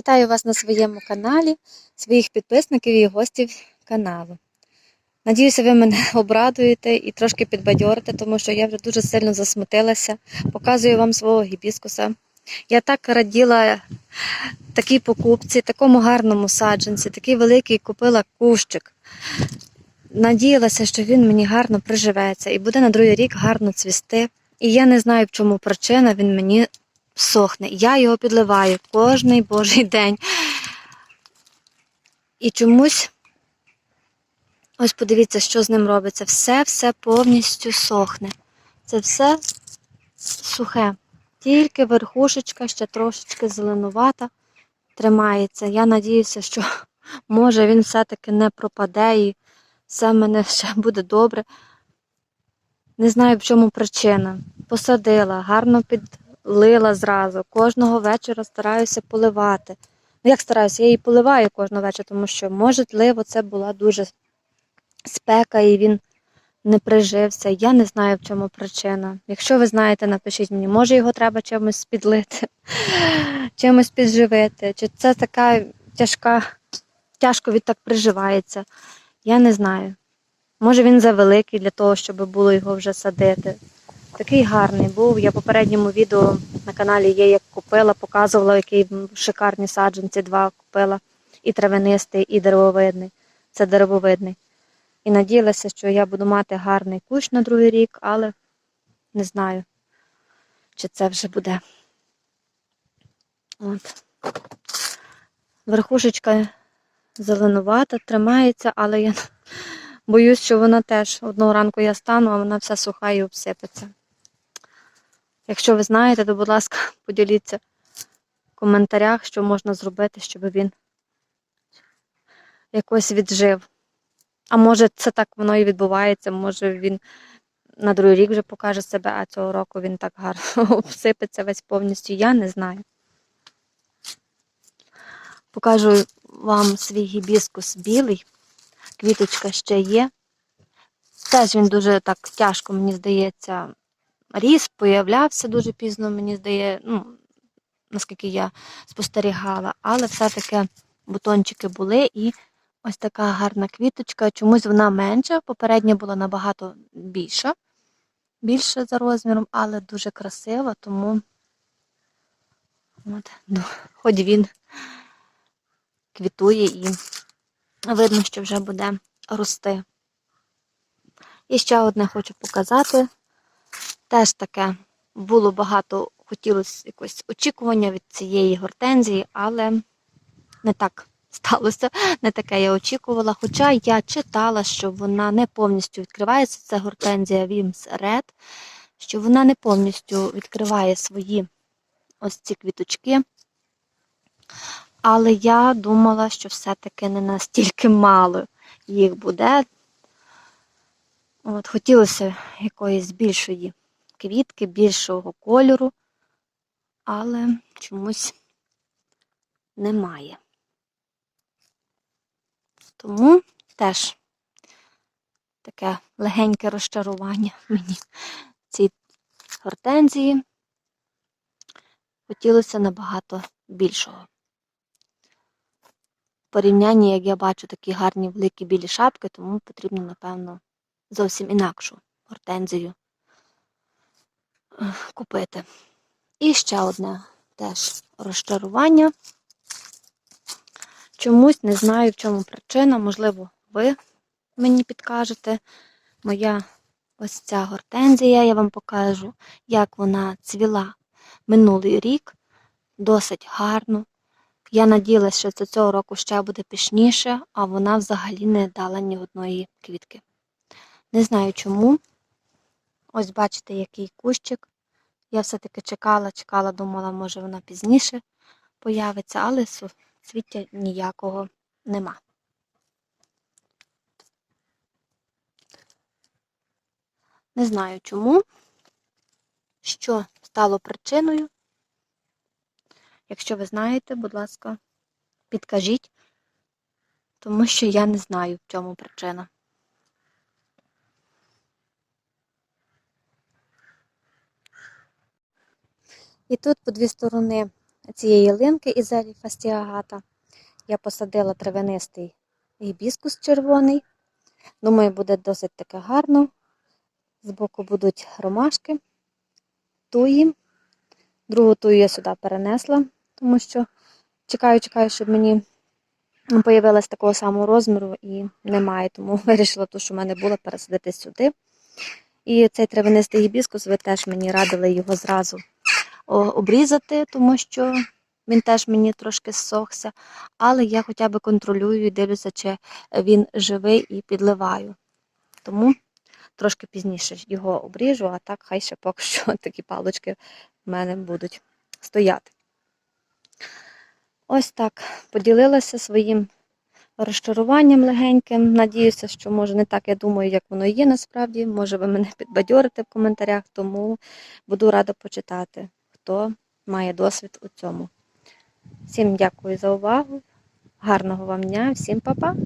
Вітаю вас на своєму каналі, своїх підписників і гостів каналу. Надіюся, ви мене обрадуєте і трошки підбадьорите, тому що я вже дуже сильно засмутилася. Показую вам свого гібіскуса. Я так раділа такій покупці, такому гарному саджанці, такий великий купила кущик. Надіялася, що він мені гарно приживеться і буде на другий рік гарно цвісти. І я не знаю, в чому причина, він мені сохне. Я його підливаю кожний божий день. І чомусь, ось подивіться, що з ним робиться. Все-все повністю сохне. Це все сухе. Тільки верхушечка ще трошечки зеленувата тримається. Я надіюся, що може він все-таки не пропаде і все в мене ще буде добре. Не знаю, в чому причина. Посадила, гарно підлила зразу. Кожного вечора стараюся поливати. Ну, як стараюся, я її поливаю кожного вечора, тому що, можливо, це була дуже спека і він не прижився. Я не знаю, в чому причина. Якщо ви знаєте, напишіть мені, може його треба чимось підлити, чимось підживити. Чи це така тяжка, тяжко він так приживається. Я не знаю. Може він завеликий для того, щоб було його вже садити. Такий гарний був. Я в попередньому відео на каналі є, як купила, показувала, які шикарні саджанці два купила. І травянистий, і деревовидний. Це деревовидний. І надіялася, що я буду мати гарний кущ на другий рік, але не знаю, чи це вже буде. От. Верхушечка зеленувата, тримається, але я боюсь, що вона теж одного ранку я стану, а вона вся суха і обсипеться. Якщо ви знаєте, то, будь ласка, поділіться в коментарях, що можна зробити, щоб він якось віджив. А може, це так воно і відбувається, може він на другий рік вже покаже себе, а цього року він так гарно обсипеться весь повністю. Я не знаю. Покажу вам свій гібіскус білий. Квіточка ще є. Теж він дуже так тяжко, мені здається, ріс, появлявся дуже пізно, мені здається, ну, наскільки я спостерігала, але все-таки бутончики були і ось така гарна квіточка. Чомусь вона менша, попередня була набагато більша, більша за розміром, але дуже красива, тому от, ну, хоч він квітує і видно, що вже буде рости. І ще одне хочу показати. Теж таке було багато, хотілося якось очікування від цієї гортензії, але не так сталося, не таке я очікувала. Хоча я читала, що вона не повністю відкривається, це гортензія Вімс Red, що вона не повністю відкриває свої ось ці квіточки. Але я думала, що все-таки не настільки мало їх буде. От, Хотілося якоїсь більшої квітки, більшого кольору, але чомусь немає. Тому теж таке легеньке розчарування мені цій гортензії. Хотілося набагато більшого. В порівнянні, як я бачу, такі гарні великі білі шапки, тому потрібно, напевно, зовсім інакшу гортензію купити. І ще одне теж розчарування. Чомусь не знаю, в чому причина, можливо, ви мені підкажете. Моя ось ця гортензія, я вам покажу, як вона цвіла минулий рік, досить гарно. Я надіялася, що це цього року ще буде пішніше, а вона взагалі не дала ні одної квітки. Не знаю чому. Ось бачите, який кущик. Я все-таки чекала, чекала, думала, може вона пізніше появиться, але цвіття ніякого нема. Не знаю чому, що стало причиною. Якщо ви знаєте, будь ласка, підкажіть, тому що я не знаю, в чому причина. І тут по дві сторони цієї ялинки із елі фастіагата. Я посадила травянистий гібіскус червоний. Думаю, буде досить таке гарно. Збоку будуть ромашки, туї. Другу тую я сюди перенесла, тому що чекаю, чекаю, щоб мені появилась такого самого розміру і немає, тому вирішила ту, що в мене була, пересадити сюди. І цей травянистий гібіскус, ви теж мені радили його зразу обрізати, тому що він теж мені трошки зсохся. Але я хоча б контролюю і дивлюся, чи він живий і підливаю. Тому трошки пізніше його обріжу, а так хай ще поки що такі палочки в мене будуть стояти. Ось так поділилася своїм розчаруванням легеньким. Надіюся, що може не так я думаю, як воно є насправді. Може, ви мене підбадьорите в коментарях, тому буду рада почитати, хто має досвід у цьому. Всім дякую за увагу. Гарного вам дня, всім па-па!